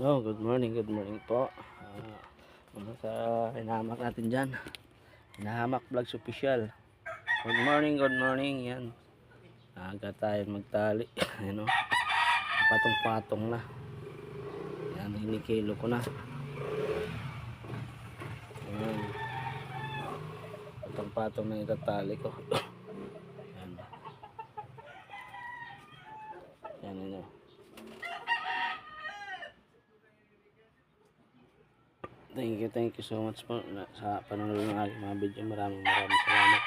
Oh, good morning, good morning po. Ah, ano sa hinahamak natin dyan? Hinahamak Vlogs Official. Good morning, good morning. Yan. Aga tayo magtali. Ano? Patong-patong na. Yan, hinikilo ko na. Yan. Patong-patong na itatali ko. Yan. Yan, ano. Thank you, thank you so much po sa panonood ng aking mga video. Maraming maraming salamat.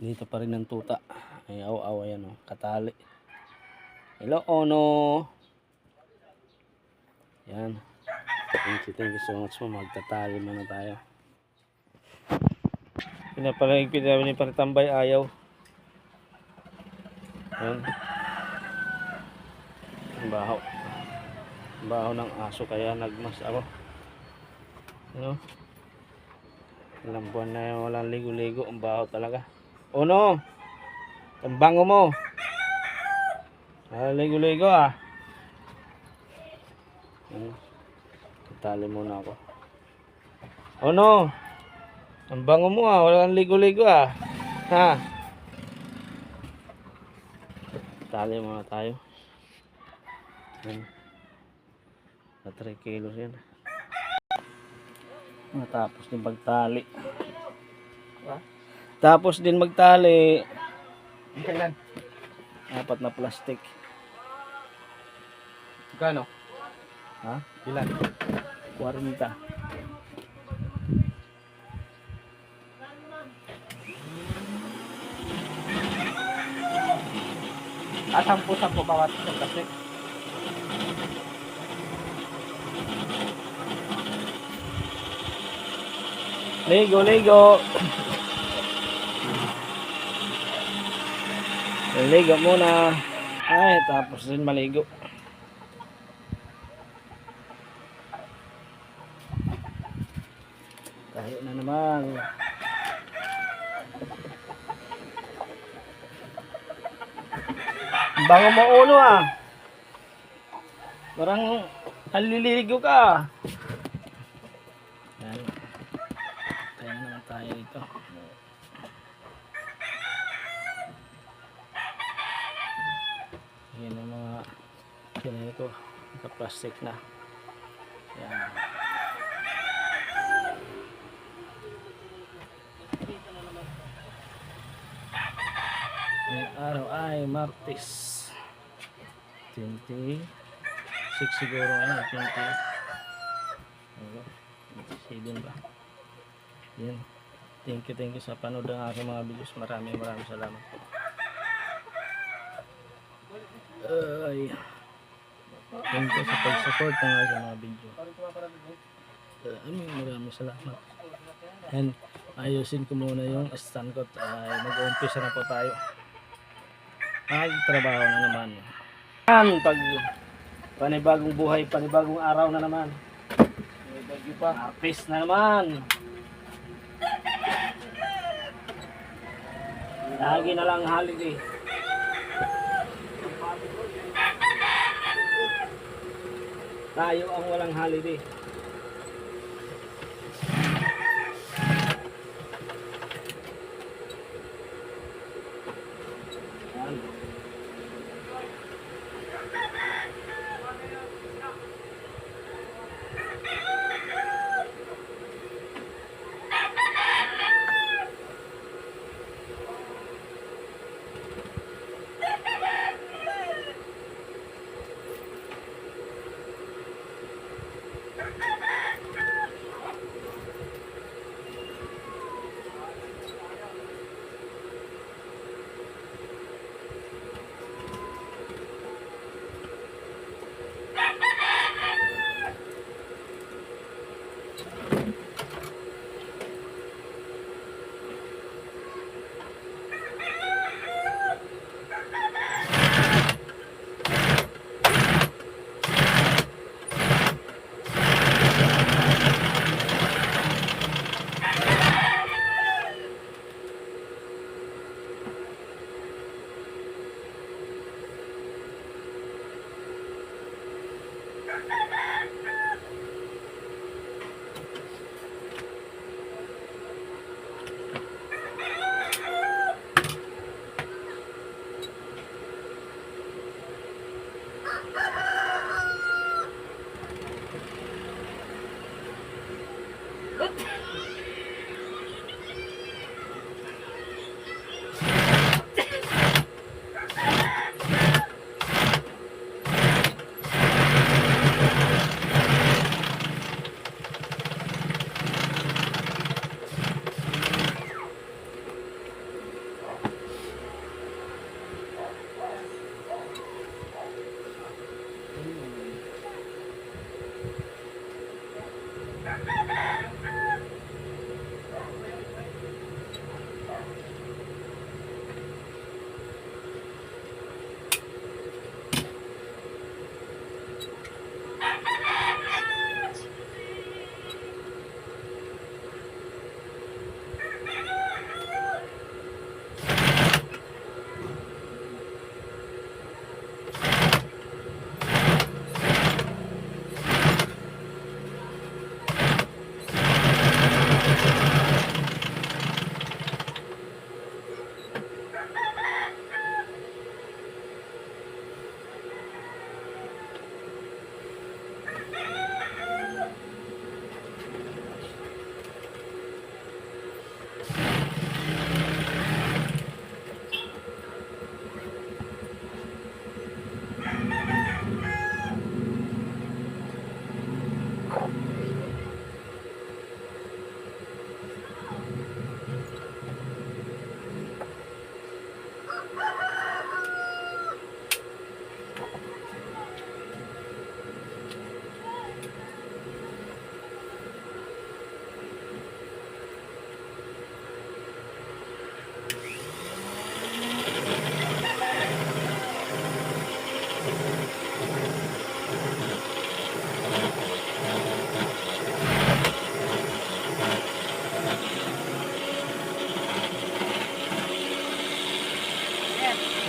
Dito pa rin ang tuta. Ay, aw-aw, ayan o. Katali. Hello, Ono. Yan. Thank you, thank you so much po. Magtatali muna tayo. Pinapaligpit namin ni Paritambay ayaw. Yan. Ang bahaw baho ng aso kaya nagmas ako. Ano? Ilang buwan na yung walang ligo-ligo ang baho talaga. O no ang bango mo! Ah, ligo-ligo ah. Ano? Tali muna ako. O no ang bango mo ah. Walang ligo-ligo ah. Ha? Tali muna tayo. Ano na 3 kilos yan. Matapos din magtali. Tapos din magtali. Kailan? Apat na plastic. Gano? Ha? Ilan? 40. Ah, sampu-sampu bawat isang kasi. Ligo, ligo. Ligo muna. Ay, tapos din maligo. Tayo na naman. Ang Bango mo ulo ah. Parang naliligo ka. Yan. Kaya naman tayo ito. Yan ang mga kinay ko. Naka-plastic na. Yan. Ngayong araw ay Martes. 26 siguro ano, 20. Ano? 27 ba? Yan. Thank you, thank you sa panood ng aking mga videos. Maraming maraming salamat po. Ay. Thank you sa pag-support ng aking mga video. Maraming maraming salamat. And ayusin ko muna yung stand ko. Ay, mag-uumpisa na po tayo. Magtrabaho na naman. Yan, pag panibagong buhay, panibagong araw na naman. May pa. Artist na naman. Lagi na lang holiday. Tayo ang walang holiday.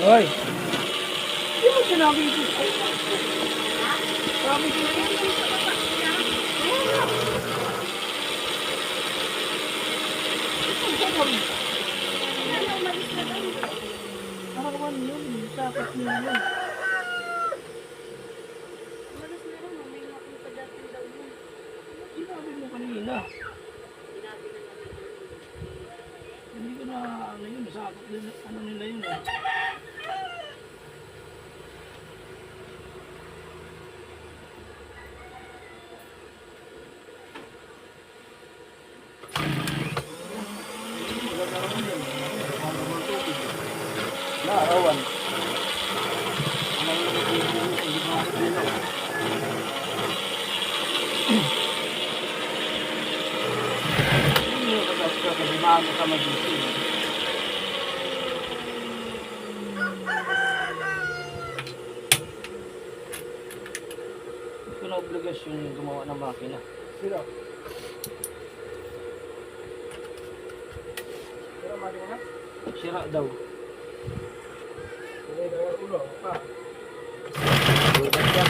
Hoy! Hindi mo sinabi ito. Sabi ko Nakakawan yun. Dapat niya yun. Malas na lang, may nakita dati daw yun. Sinabi mo kanina. Hindi ko na ano yun. Sakot din. Ano nila yun eh. Naarawan. Hindi ko kasi kasi maaga ka magising. Hindi ko na obligasyon yung gumawa ng makina. Sino? Sira daw. Hindi na yung ulo. Pa. Bulat yan.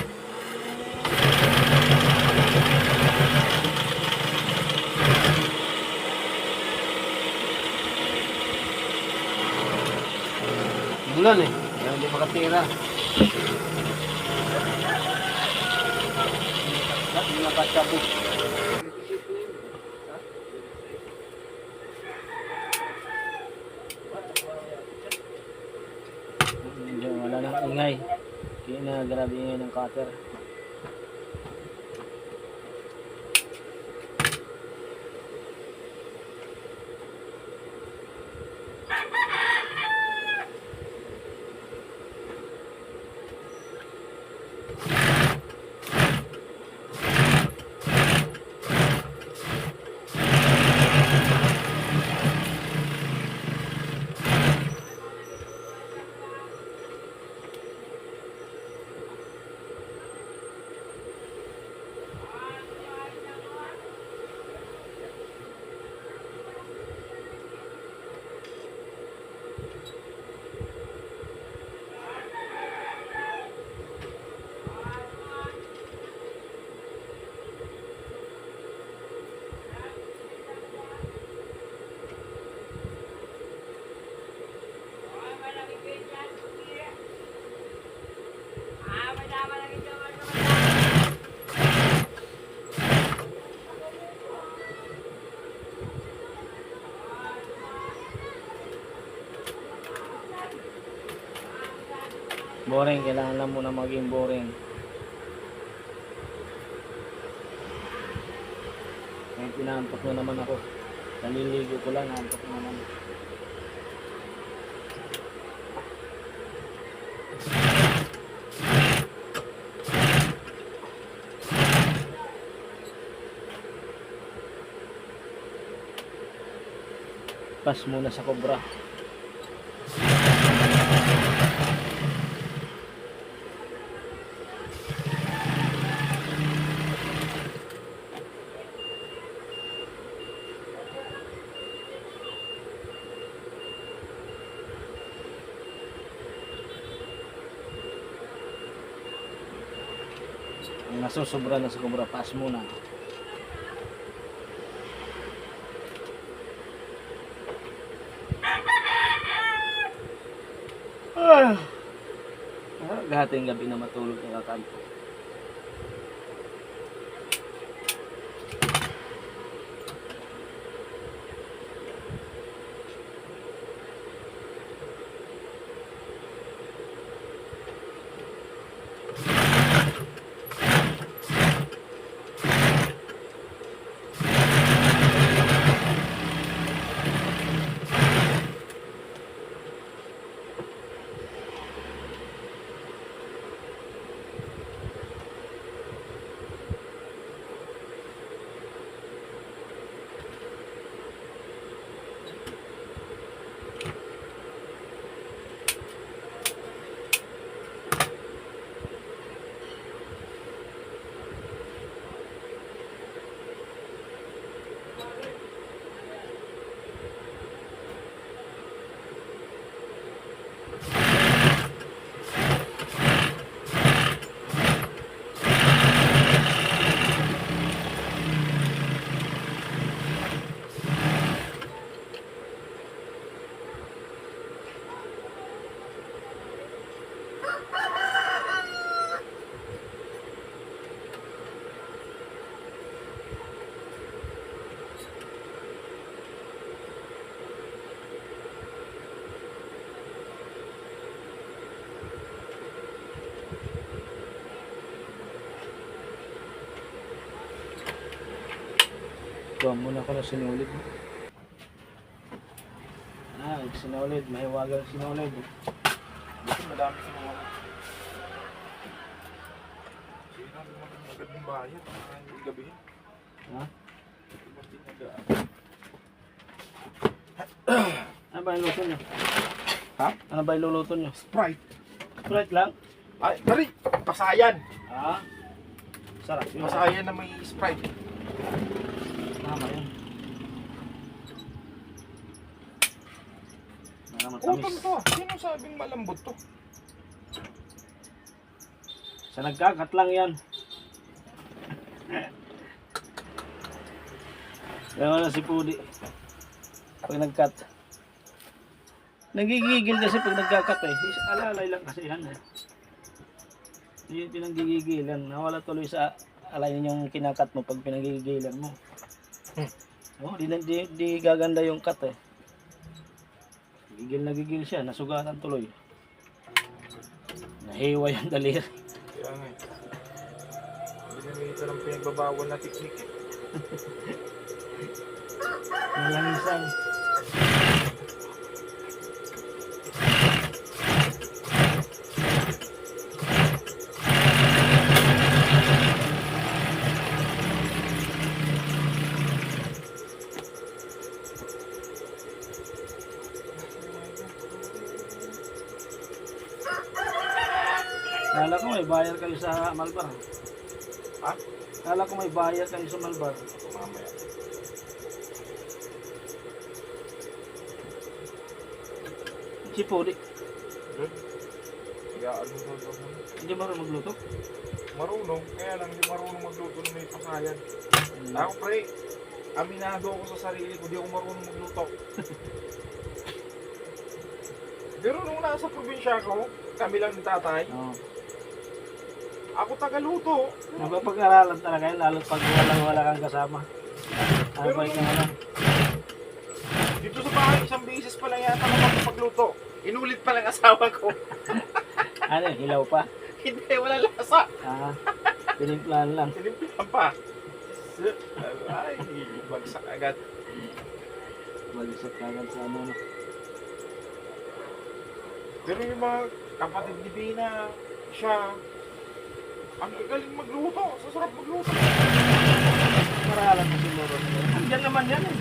Bulan eh. Kaya hindi makatira. Hindi. Medyo wala nang ingay. Kaya na grabe ingay ng cutter. Boring, kailangan lang muna maging boring. Kahit inaantok na naman ako. Naliligo ko lang, naantok na naman. Pas muna sa kobra. Ang nasusobra na sa kobra, pas muna. Ah. Ah, gating gabi na matulog ng kakanto. Kuha muna ko na sinulid. Ah, sinulid. May wagang sinulid. Kasi madami sa mga... Sino ang magandang ng bayan? Ang gabihin. Ha? Ano ba yung luto nyo? Ha? Ano ba yung luluto nyo? Sprite. Sprite lang? Ay, dari! Pasayan! Ah. Sarap yun. Pasayan na may Sprite. Tama yun. Matamis. to. Sino sabing malambot to? Sa nagkakat lang yan. Kaya na si Pudi. Pag nagkat. Nagigigil kasi pag nagkakat eh. Alalay lang kasi yan eh. Yun yung pinanggigigilan. Nawala tuloy sa alay yung kinakat mo pag pinagigilan mo. Hmm. Oh, di, na- di, di gaganda yung cut eh. Gigil na gigil siya. Nasugatan tuloy. Nahiwa yung daliri. Kaya nga eh. Hindi na ito ng pinagbabawal na teknik eh. Malangisan. Kala ko may bayar kayo sa Malbar. Ha? Kala ko may bayar kayo sa Malbar. Mamaya. Si Doon. Kaya ano doon doon. hindi mo rin magluto. Marunong. Kaya lang hindi marunong magluto ng may pasayan. Hmm. Ako pre, aminado ako sa sarili ko, di ako marunong magluto. Pero nung nasa probinsya ko, kami lang ni tatay, Oo. Ako tagaluto. Napapag-aralan talaga yun, lalo pag walang wala kang kasama. Ano ba yung ano? Dito sa bahay, isang beses pa lang yata ako makapagluto. Inulit pa lang asawa ko. Ano, hilaw pa? Hindi, wala lasa. Ah, pinimplahan lang. Sinimpihan pa. Ay, bagsak agad. Bagsak agad sa ano. no. Pero yung mga kapatid ni Bina, siya, ang gagaling magluto. Sasarap magluto. Paralan mo siguro. Andyan naman yan eh.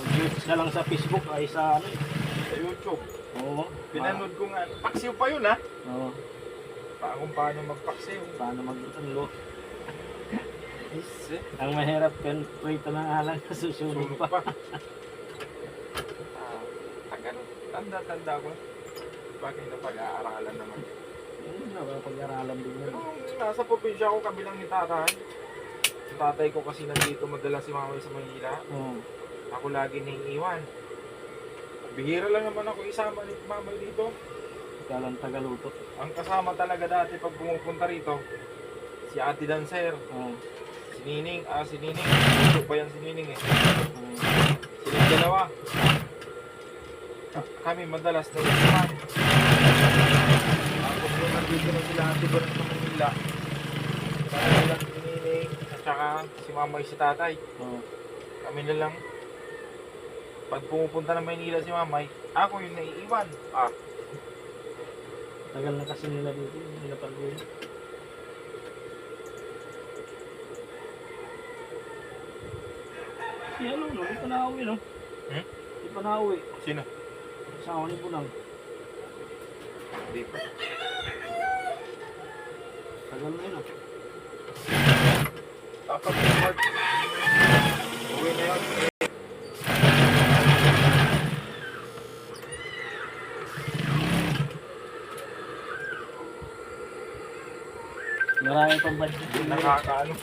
Pag-search ka lang sa Facebook ay sa ano eh. Sa YouTube. Oo. Pinanood ko nga. Paksiw pa yun ha. Oo. Pa kung paano magpaksiw. Paano mag-unlo. Is, eh. Ang mahirap kan prito ng alang susunod Sunog pa. pa. Ah. Tanda-tanda ko. Bagay na pag-aaralan naman. Yun na, pag-aralan din yun. Nung nasa probinsya ko, kabilang ni tatay. Yung tatay ko kasi nandito madalas si mama sa Manila. Oo. Ako lagi naiiwan. Bihira lang naman ako isama ni mama dito. Ikaw lang tagaluto. Ang kasama talaga dati pag pumupunta rito, si Ate Dancer, Oo. si Nining, ah si Nining, dito pa yan si Nining eh. Oo. Silang dalawa. Kami madalas na nandito na sila Ate Barat sa Manila, kami lang si Nining, at saka si mama si tatay. Oo. Kami na lang. Pag pumupunta ng Maynila si mamay, ako yung naiiwan. Ah, Tagal na kasi nila dito. Nila pag Si ano, no? Di pa na-uwi, no? Hmm? Di pa na-uwi. sino? Sa ni Bunang. Di pa. Tagal na yun, ah. Dapat yung Mark. Uwi na yun. Marami pang budget. Nakakaano.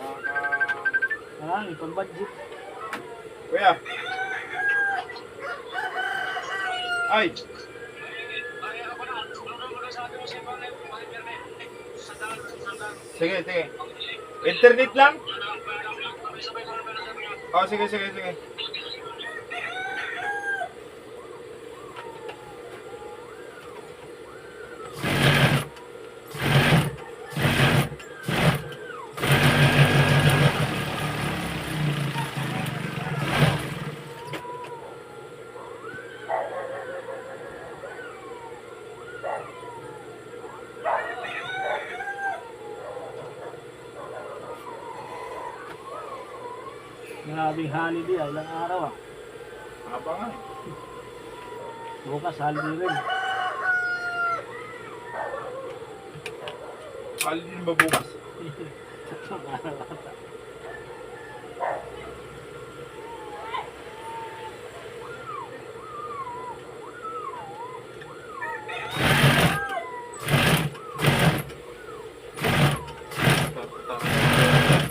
Nakaka... Marami pang budget. Kuya. Ay. Sige, sige. Internet lang? Oh, sige, sige, sige. Maraming holiday, ah. Ilang araw, ah. Haba nga eh. Bukas holiday rin. Kali din ba bukas? Tatlong araw ata.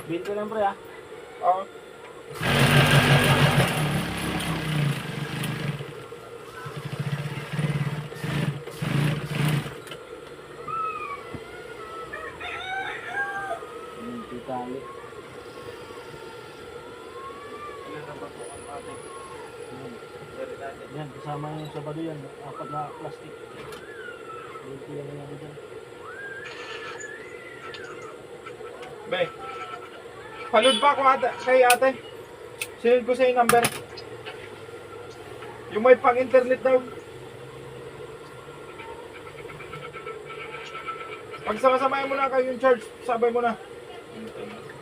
Binto lang, pre, ah. Oo. Binto tali. Ilan na ba po ang ating Yan. dari natin? Yan, kasama yung sabado yan. Apat na plastic. Binto lang yan ako dyan. Be, palud pa ako ate, kay ate. Sinend ko sa yung number. Yung may pang-internet daw. Pag sama-samayin mo na kayo yung charge, sabay mo na. Ito.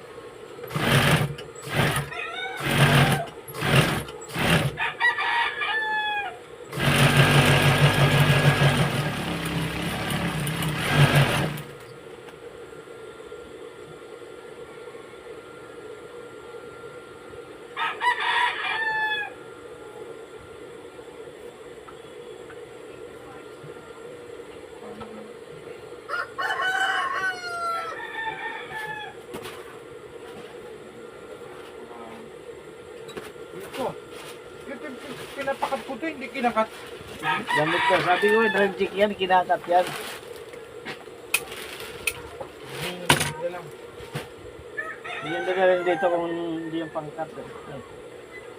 kinakat. Gamit ko. Sabi ko, drive check yan, kinakat yan. Diyan na rin dito kung hindi yung pangkat. Eh.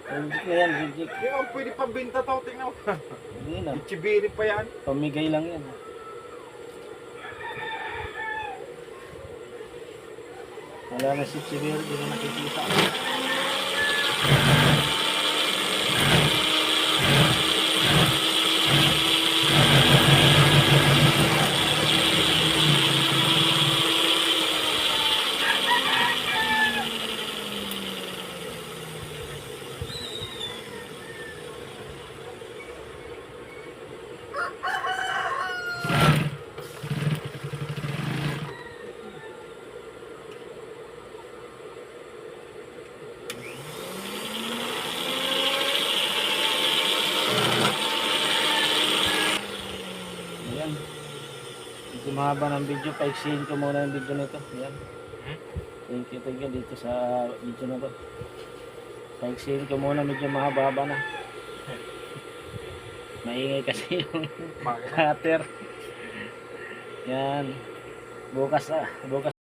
Drive check na yan, drive check. Hindi naman pwede pambinta to, tingnan mo. Hindi na. Ichibiri pa yan. Pamigay lang yan. Wala na si Chibiri, hindi na nakikita. Mahaba ng video. Paiksihin ko muna yung video nito. Ayan. Thank you, thank you dito sa video na to. Paiksihin ko muna. Medyo mahaba-haba na. Maingay kasi yung cutter. Yan. Bukas ah. Bukas